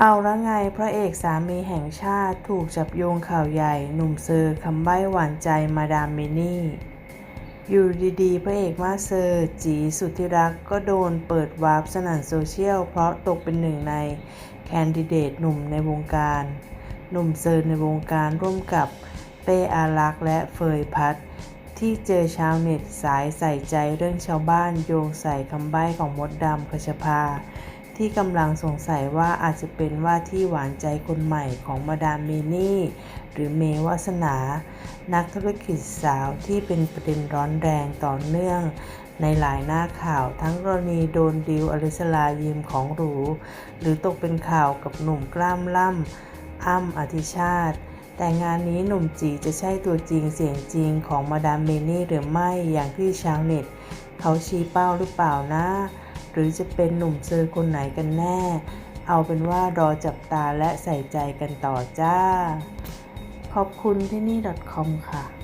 เอาละไงพระเอกสามีแห่งชาติถูกจับโยงข่าวใหญ่หนุ่มเซอร์คำใบ้หวานใจมาดามมินี่ อยู่ดีๆ พระเอกมาเซอร์จีสุดที่รักก็โดนเปิดวาร์ปสนั่นโซเชียล เพราะตกเป็นหนึ่งในแคนดิเดตหนุ่มในวงการ หนุ่มเซอร์ในวงการร่วมกับเป้อารักษ์และเฟยพัดที่เจอชาวเน็ตสายใส่ใจเรื่องชาวบ้านโยงใส่คำใบ้ของมดดำคชภา ที่กำลังสงสัยว่าอาจจะเป็นว่าที่หวานใจคนใหม่ของมาดามเมนี่ หรือเมวาสนา นักธุรกิจสาวที่เป็นประเด็นร้อนแรงต่อเนื่องในหลายหน้าข่าวทั้งกรณีโดนดิวอลิสลายืมของหรู หรือตกเป็นข่าวกับหนุ่มกล้ามล่ำอ้ำอธิชาติ แต่งานนี้หนุ่มจีจะใช่ตัวจริงเสียงจริงของมาดามเมนี่หรือไม่อย่างที่ชาวเน็ต เขาชี้เป้าหรือเปล่านะ หรือจะเป็นหนุ่มเซอร์คนไหนกันแน่ เอาเป็นว่ารอจับตาและใส่ใจกันต่อจ้า ขอบคุณที่นี่ .com ค่ะ